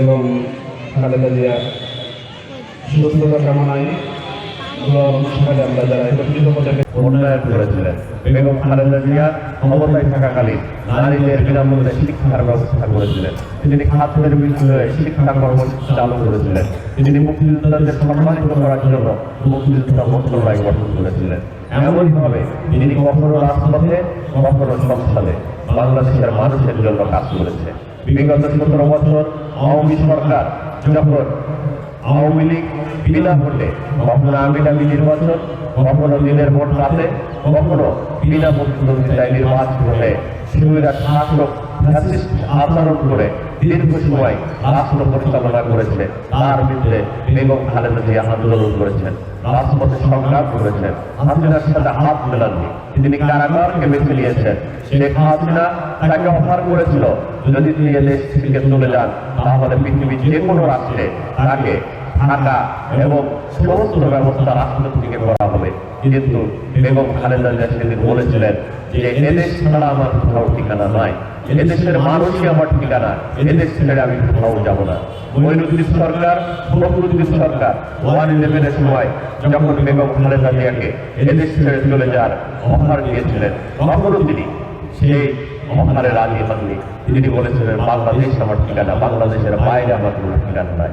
এবং খালেদা জিয়া। সুস্থতা কামনায় অনুষ্ঠানে আমরা যারা একত্রিত পেরে উন্নয়ন করেছিলেন। বেগম খালেদা জিয়া ক্ষমতায় থাকাকালীন নারীদের বিনামূল্যে শিক্ষার ব্যবস্থা করেছিলেন। তিনি খাদ্যের বিষয়ে শিক্ষা কর্মসূচি চালু করেছিলেন। তিনি মুক্তিযোদ্ধাদের সম্মানিত করার জন্য মুক্তিযোদ্ধা মন্ত্রণালয় গঠন করেছিলেন। এমনভাবে তিনি কখনো রাজপথে, কখনো সংসদে বাংলাদেশের মানুষের জন্য কাজ করেছে বিগত সতেরো বছর আওয়ামী সরকার, যখন আওয়ামী লীগ বিনা ভোটে কখনো আমিনামি নির্বাচন কখনো দিনের ভোট রাতে, কখনো বিনা প্রতিদ্বন্দ্বিতায় নির্বাচন হলে সেগুলি আচরণ করে দীর্ঘ সময় রাষ্ট্র পরিচালনা করেছে তার বিরুদ্ধে বেগম খালেদা জিয়া আন্দোলন করেছেন। রাজপথে সংগ্রাম করেছেন। হাসিনার সাথে হাত মেলাননি। তিনি কারাগারকে বেছে নিয়েছেন। শেখ হাসিনা তাকে অফার করেছিল, যদি তিনি দেশ থেকে চলে যান, তাহলে পৃথিবীর যে কোনো রাষ্ট্রে তাকে থাকা এবং সমস্ত ব্যবস্থা রাষ্ট্র থেকে করা হবে। কিন্তু বেগম খালেদা জিয়া সেদিন বলেছিলেন যে এদেশ ছাড়া আমার কোথাও ঠিকানা নাই। এদেশের মানুষই আমার ঠিকানা। এদেশ ছেড়ে আমি কোথাও যাব না। মইনুদ্দিন সরকার, ফখরুদ্দিন সরকার, ওয়ান ইলেভেনের সময় যখন বেগম খালেদা জিয়াকে এদেশ ছেড়ে চলে যাওয়ার অফার দিয়েছিলেন তখনও তিনি সেই অফারে রাজি হননি। তিনি বলেছিলেন, বাংলাদেশ আমার ঠিকানা, বাংলাদেশের বাইরে আমার কোনো ঠিকানা নাই।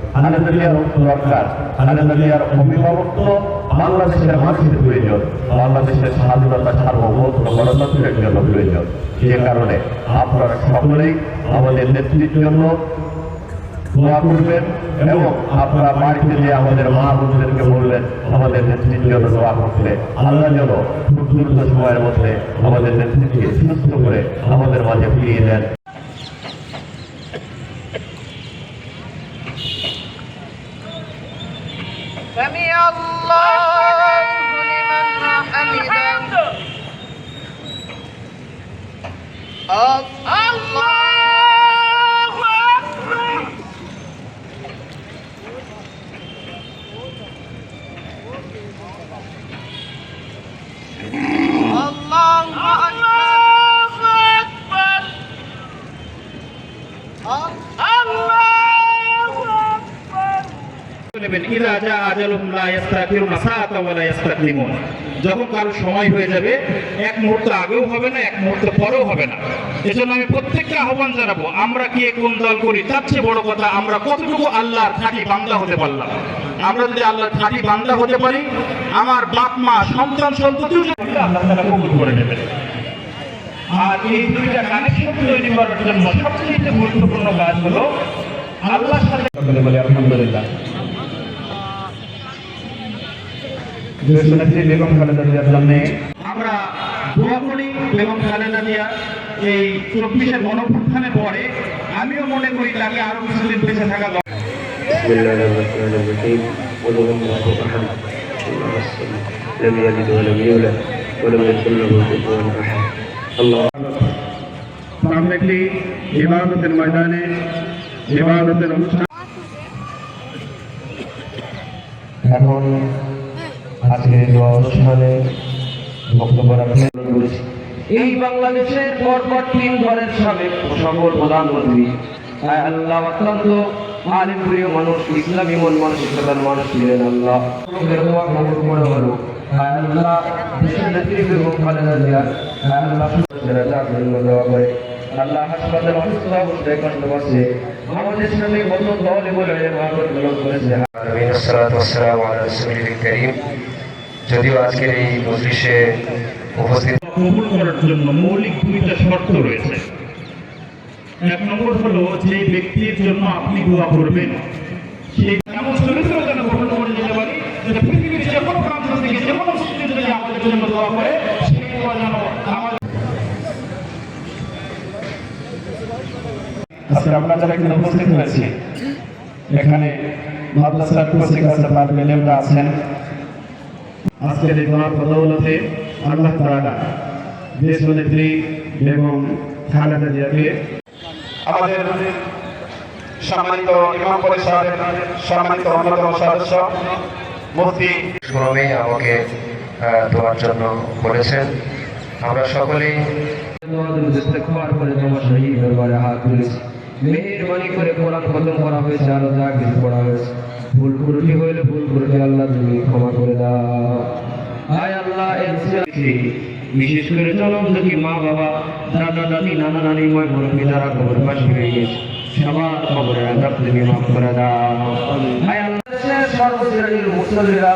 খালেদা জিয়ার দরকার। খালেদা জিয়ার অভিভাবকত্ব বাংলাদেশের মানুষের প্রয়োজন। বাংলাদেশের স্বাধীনতা সার্বভৌমত্ব গণতন্ত্রের জন্য প্রয়োজন। যে কারণে আপনারা সকলেই আমাদের নেত্রীর জন্য দোয়া করবেন এবং আপনারা বাড়িতে যে আমাদের মা বোনদেরকে বলবেন আমাদের নেতৃত্বের জন্য সময়ের মধ্যে আমাদের নেতৃত্বকে সুস্থ করে আমাদের মাঝে ফিরিয়ে দেন। سمع الله لمن حمده. الله. যখন সময় হয়ে যাবে, এক মুহূর্ত আগেও হবে না, এক মুহূর্ত পরেও হবে না। এজন্য আমি প্রত্যেককে আহ্বান জানাব, আমরা কি কোন দল করি, তার চেয়ে বড় কথা, আমরা কতটুকু আল্লাহর খাঁটি বান্দা হতে পারলাম? আমরা যদি আল্লাহর খাঁটি বান্দা হতে পারি, আমার বাপ, মা, সন্তান, সন্ততিও আল্লাহ তাআলা কবুল করে আর এই দুইটা কানেকশন তৈরি করার জন্য সবচেয়ে গুরুত্বপূর্ণ কাজ হলো আল্লাহর সাথে আলহামদুলিল্লাহ। দেশনেত্রী বেগম খালেদা জিয়ার জন্যে আমরা দোয়া করি বেগম খালেদা জিয়া এই চব্বিশের গণপ্রস্থানের পরে আমিও মনে করি তাকে আরো কিছুদিন বেঁচে থাকা দরকার بسم الله الرحمن الرحيم قل هو الله احد الله الصمد لم يلد ولم يولد ولم يكن له كفوا احد الله সামনে একটি ইবাদতের ময়দানে ইবাদতের অনুষ্ঠান এখন আজকে এই দোয়া অনুষ্ঠানে বক্তব্য রাখবেন এই বাংলাদেশের পরপর তিন ঘরের সাবেক সকল প্রধানমন্ত্রী আয় আল্লাহ অত্যন্ত আলিম প্রিয় মানুষ ইসলামী মন মানসিকতার মানুষ ছিলেন আল্লাহ। হলো আল্লাহ দেশের নেত্রী বেগম খালেদা জিয়া আয় আল্লাহ দেওয়া করে। আল্লাহ হাসপাতাল অসুস্থ অবস্থায় কষ্ট পাচ্ছে আমাদের সামনে কত দল বলে মহাপত করেছে। আমিন আসসালাতু ওয়াসসালামু আলা রাসূলিল কারীম। যদিও আজকের এই মজলিসে উপস্থিত কবুল করার জন্য মৌলিক দুইটা শর্ত রয়েছে। এক নম্বর হলো যে ব্যক্তির জন্য আপনি দোয়া করবেন সেই এমন চরিত্র যেন গ্রহণ করে যেতে পারি যে পৃথিবীর যে কোনো প্রান্ত থেকে যে কোনো মুসলিম যদি আমাদের জন্য দোয়া করে সেই দোয়া যেন আমাদের আজকে আমরা যারা এখানে উপস্থিত হয়েছি এখানে মাদ্রাসার কোচিং আছে তার মেলেমরা আছেন। আজকের এই দোয়ার বদৌলতে আল্লাহ তাআলা দেশ নেত্রী এবং খালেদা জিয়াকে আমাদের সম্মানিত ইমাম পরিষদের সম্মানিত অন্যতম সদস্য মুফতি ক্রমে আমাকে আহ, দেওয়ার জন্য বলেছেন। আমরা সকলেই ইস্তেগফার করে তোমার শহীদ আল্লাহ তুমি ক্ষমা সর্বশ্রেণীর মুসল্লিরা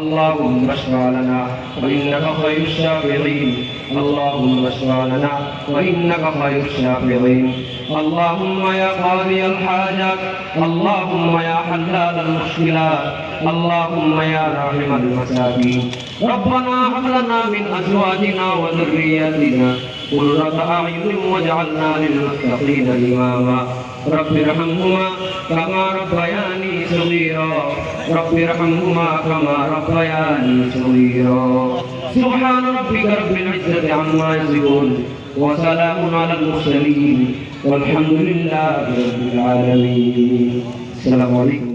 اللهم اشفع لنا وانك خير الشافعين اللهم اشفع لنا وانك خير الشافعين اللهم يا قاضي الحاجات اللهم يا حلال المشكلات اللهم يا راحم المساكين ربنا هب لنا من ازواجنا وذرياتنا قرة اعين واجعلنا للمتقين اماما رب ارحمهما كما ربياني صغيرا رب ارحمهما كما ربياني صغيرا سبحان ربك رب العزة عما يصفون وسلام على المرسلين والحمد لله رب العالمين السلام عليكم